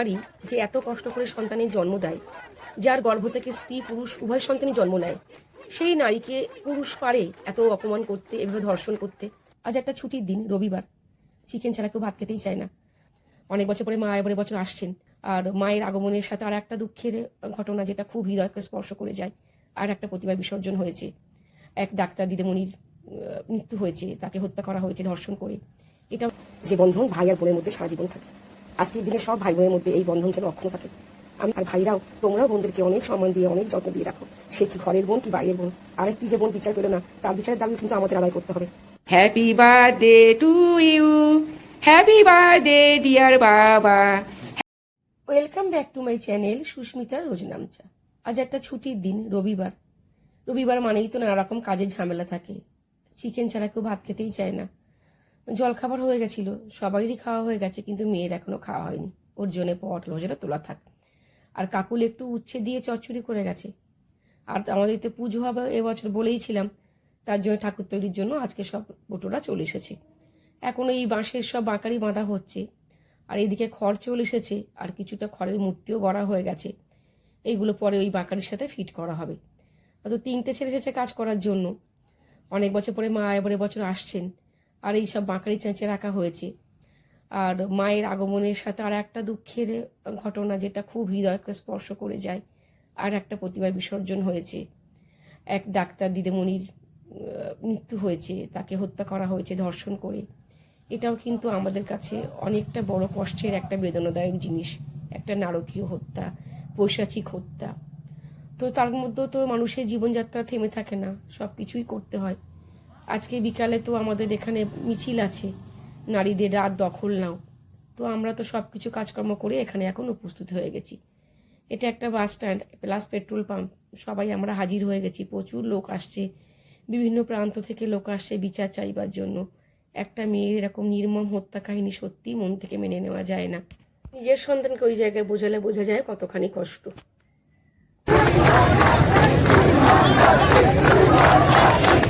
নারী যে এত কষ্ট করে সন্তানের জন্ম দেয়, যার গর্ভ থেকে স্ত্রী, পুরুষ, উভয় সন্তানই জন্ম নেয়, সেই নারীকে পুরুষ পারে এত অপমান করতে, এভাবে ধর্ষণ করতে। আজ একটা ছুটির দিন, রবিবার। চিকেন ছাড়া কেউ ভাত খেতেই চায় না। অনেক বছর পরে মা এবারে বছর আসছেন, আর মায়ের আগমনের সাথে আর একটা দুঃখের ঘটনা যেটা খুব হৃদয়কে স্পর্শ করে যায়, আর একটা প্রতিমা বিসর্জন হয়েছে। এক ডাক্তার দিদিমণির মৃত্যু হয়েছে, তাকে হত্যা করা হয়েছে ধর্ষণ করে। এটা যে বন্ধন ভাই আর বোনের মধ্যে সারা জীবন থাকে। আজকের দিনে সব ভাই বোনের মধ্যে এই বন্ধন যেন অক্ষুণ্ণ থাকে। আমি আর ভাইরাও তোমরাও বোনদেরকে অনেক সম্মান দিয়ে অনেক যত্ন দিয়ে রাখো। সে কি ঘরের বোন কি বাইরের বোন? আরেকটি যে বোন বিচার পেল না তার বিচারের দাবি কিন্তু আমাদের আদায় করতে হবে। Happy birthday to you. Happy birthday, dear Baba. Welcome back to my channel Susmita রোজনামচা আজ একটা ছুটির দিন রবিবার। রবিবার মানেই তো নানা রকম কাজের ঝামেলা থাকে। চিকেন ছাড়া কেউ ভাত খেতেই চায় না। জলখাবার হয়ে গেছিল। সবাইরই খাওয়া হয়ে গেছে, কিন্তু মেয়ের এখনও খাওয়া হয়নি। ওর জন্য পটল যেটা তোলা থাক। আর কাকুল একটু উচ্ছে দিয়ে চচ্চড়ি করে গেছে। আর আমাদের তো পুজো হবে এবছর বলেইছিলাম তার জন্য ঠাকুর তৈরির জন্য আজকে সব বটুরা চলে এসেছে। এখন এই বাঁশের সব বাঁকারি বাঁধা হচ্ছে। আর এইদিকে খড় চলে এসেছে, আর কিছুটা খড়ের মূর্তিও গড়া হয়ে গেছে। এইগুলো পরে ওই বাঁকারির সাথে ফিট করা হবে। তো তিনটে ছেলে এসেছে কাজ করার জন্য। অনেক বছর পরে মা এবারে বছর আসছেন। আর এই সব বাঁকারি চেঁচে রাখা হয়েছে। আর মায়ের আগমনের সাথে আর একটা দুঃখের ঘটনা যেটা খুব হৃদয়কে স্পর্শ করে যায়, আর একটা প্রতিমার বিসর্জন হয়েছে। এক ডাক্তার দিদিমণির মৃত্যু হয়েছে, তাকে হত্যা করা হয়েছে ধর্ষণ করে। এটাও কিন্তু আমাদের কাছে অনেকটা বড় কষ্টের একটা বেদনাদায়ক জিনিস, একটা নারকীয় হত্যা, পৈশাচিক হত্যা। তো তার মধ্যেও তো মানুষের জীবনযাত্রা থেমে থাকে না সব কিছুই করতে হয়। আজকে বিকালে তো আমাদের এখানে মিছিল আছে। নারীদের রাত দখল নাও। তো আমরা তো সব কিছু কাজকর্ম করে এখানে এখন উপস্থিত হয়ে গেছি। এটা একটা bus stand plus petrol pump সবাই আমরা হাজির হয়ে গেছি। প্রচুর লোক আসছে। বিভিন্ন প্রান্ত থেকে লোক আসছে বিচার চাইবার জন্য। একটা মেয়ের এরকম নির্মম হত্যা কাহিনী সত্যি মন থেকে মেনে নেওয়া যায় না। নিজের সন্তানকে ওই জায়গায় বোঝালে বোঝা যায় কতখানি কষ্ট। want justice.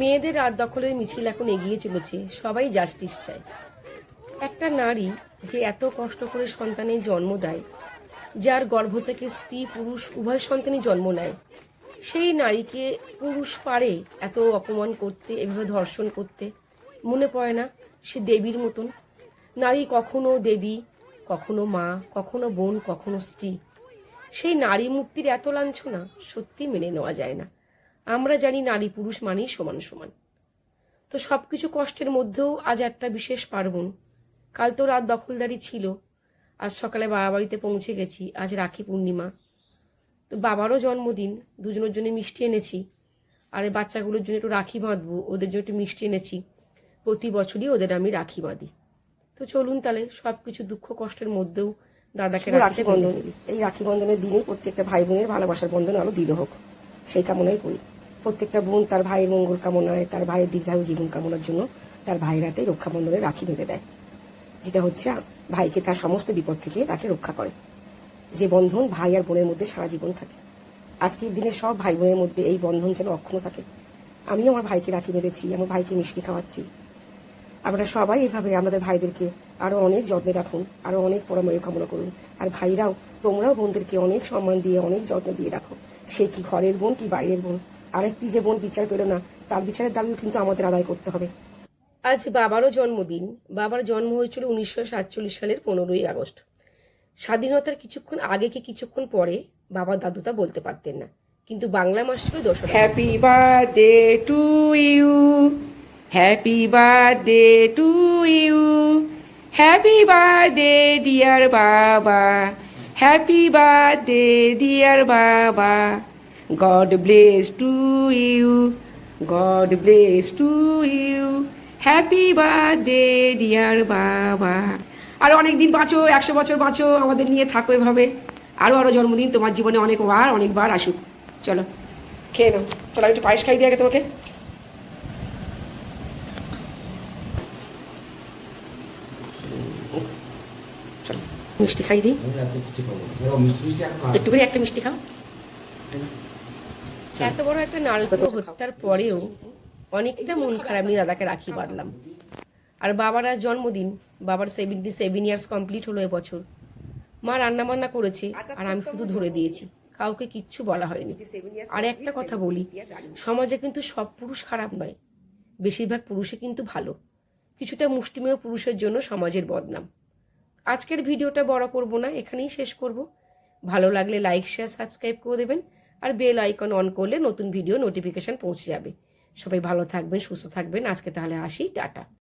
মেয়েদের রাত দখলের মিছিল এখন এগিয়ে চলেছে। সবাই জাস্টিস চায়। একটা নারী যে এত কষ্ট করে সন্তানের জন্ম দেয়, যার গর্ভ থেকে স্ত্রী, পুরুষ, উভয় সন্তানই জন্ম নেয় সেই নারীকে পুরুষ পারে এত অপমান করতে, এভাবে ধর্ষণ করতে? মনে পড়ে না সে দেবীর মতন? নারী কখনো দেবী, কখনো মা, কখনো বোন, কখনো স্ত্রী। সেই নারী মুক্তির এত লাঞ্ছনা সত্যি মেনে নেওয়া যায় না। আমরা জানি নারী পুরুষ মানেই সমান সমান। তো সব কিছু কষ্টের মধ্যেও আজ একটা বিশেষ পার্বণ। কাল তো রাত দখলদারি ছিল। আজ সকালে বাবা বাড়িতে পৌঁছে গেছি, আজ রাখি পূর্ণিমা। তো বাবারও জন্মদিন দুজনের জন্য মিষ্টি এনেছি। আর এই বাচ্চাগুলোর জন্য একটু রাখি বাঁধবো ওদের জন্য একটু মিষ্টি এনেছি। প্রতি বছরই ওদের আমি রাখি বাঁধি। তো চলুন তাহলে সব কিছু দুঃখ কষ্টের মধ্যেও দাদাকে রাখি বন্ধন। এই রাখি বন্ধনের দিনে প্রত্যেকটা ভাই বোনের ভালোবাসার বন্ধন আরও দৃঢ় হোক। সেই কামনাই করি। প্রত্যেকটা বোন তার ভাইয়ের মঙ্গল কামনায় তার ভাইয়ের দীর্ঘায়ু জীবন কামনার জন্য তার ভাইয়ের হাতে রক্ষাবন্ধনে রাখি বেঁধে দেয়। যেটা হচ্ছে ভাইকে তার সমস্ত বিপদ থেকে তাকে রক্ষা করে। যে বন্ধন ভাই আর বোনের মধ্যে সারা জীবন থাকে। আজকের দিনে সব ভাই বোনের মধ্যে এই বন্ধন যেন অক্ষুণ্ণ থাকে। আমিও আমার ভাইকে রাখি বেঁধেছি, আমার ভাইকে মিষ্টি খাওয়াচ্ছি। আপনারা সবাই এভাবে আমাদের ভাইদেরকে আরও অনেক যত্নে রাখুন, আরও অনেক পরামর্শ কামনা করুন। আর ভাইরাও, তোমরাও বোনদেরকে অনেক সম্মান দিয়ে, অনেক যত্ন দিয়ে রাখো। সে কি ঘরের বোন কি বাইরের বোন? আরেকটি যে বোন বিচার পেল না, তার বিচারের দাবিও কিন্তু আমাদের আদায় করতে হবে। আজ বাবারও জন্মদিন। বাবার জন্ম হয়েছিল উনিশশো সাতচল্লিশ সালের পনেরোই আগস্ট। স্বাধীনতার কিছুক্ষণ আগে কি কিছুক্ষণ পরে বাবা দাদু তা বলতে পারতেন না কিন্তু বাংলা মাস ছিল দোসরা Happy birthday to you. Happy birthday to you. Happy birthday, dear Baba. Happy birthday dear Baba God bless to you God bless to you happy birthday dear Baba আর অনেক দিন বাঁচো, একশো বছর বাঁচো, আমাদের নিয়ে থাকো এভাবে। আরও আরও জন্মদিন, তোমার জীবনে অনেকবার অনেকবার আসুক। চলো, খেয়ে নাও। চলো একটু পায়েস খাই দিয়ে আগে তোমাকে। মিষ্টি খাই দিই। আর একটু একটা মিষ্টি খাও। এত বড় একটা নারকীয় হত্যার পরেও অনেকটা মন খারাপ নিয়ে দাদাকে রাখি বাঁধলাম। আর বাবার আজ জন্মদিন, বাবার সেভেন্টি সেভেন ইয়ার্স কমপ্লিট হলো এবছর। মা রান্না বান্না করেছে আর আমি শুধু ধরে দিয়েছি, কাউকে কিচ্ছু বলা হয়নি। আর একটা কথা বলি, সমাজে কিন্তু সব পুরুষ খারাপ নয়, বেশিরভাগ পুরুষে কিন্তু ভালো। কিছুটা মুষ্টিমেয় পুরুষের জন্য সমাজের বদনাম। আজকের ভিডিওটা বড় করব না, এখানেই শেষ করব। ভালো লাগলে লাইক শেয়ার সাবস্ক্রাইব করে দেবেন, আর বেল আইকন অন করলে নতুন ভিডিও নোটিফিকেশন পৌঁছে যাবে। সবাই ভালো থাকবেন, সুস্থ থাকবেন। আজকে তাহলে আসি, টাটা।